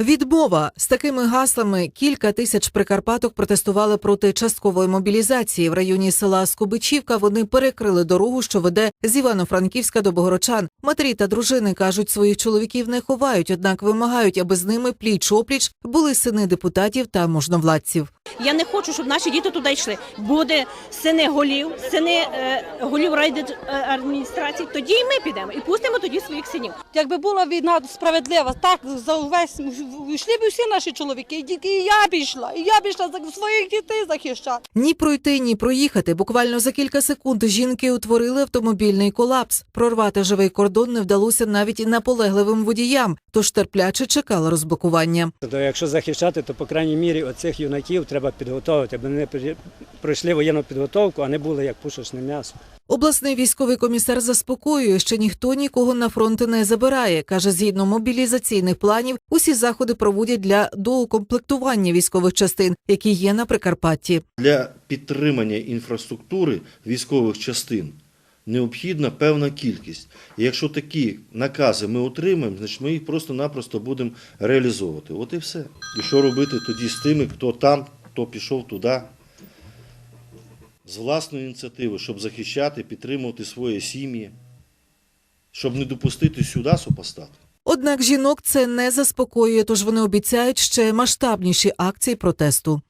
Відмова з такими гаслами кілька тисяч прикарпаток протестували проти часткової мобілізації в районі села Скобичівка. Вони перекрили дорогу, що веде з Івано-Франківська до Богорочан. Матері та дружини кажуть, своїх чоловіків не ховають, однак вимагають, аби з ними пліч опліч були сини депутатів та можновладців. Я не хочу, щоб наші діти туди йшли. Буде сини голів, сини е, голів райдержадміністрації. Тоді і ми підемо і пустимо тоді своїх синів. Якби була війна справедлива, так за увесь йшли б всі наші чоловіки, і тільки і я б йшла, і я б йшла за своїх дітей захищати. Ні пройти, ні проїхати. Буквально за кілька секунд жінки утворили автомобільний колапс. Прорвати живий кордон не вдалося навіть і наполегливим водіям, тож терпляче чекали розблокування. Тобто, якщо захищати, то по крайній мірі оцих юнаків треба підготовити, аби вони пройшли воєнну підготовку, а не були як пушечне м'ясо. Обласний військовий комісар заспокоює, що ніхто нікого на фронт не забирає. каже, згідно мобілізаційних планів, усі заходи проводять для доукомплектування військових частин, які є на Прикарпатті. Для підтримання інфраструктури військових частин необхідна певна кількість. І якщо такі накази ми отримаємо, значить ми їх просто-напросто будемо реалізовувати. От і все. І що робити тоді з тими, хто там, хто пішов туди, з власної ініціативи, щоб захищати, підтримувати свої сім'ї, щоб не допустити сюди супостати? Однак жінок це не заспокоює, тож вони обіцяють ще масштабніші акції протесту.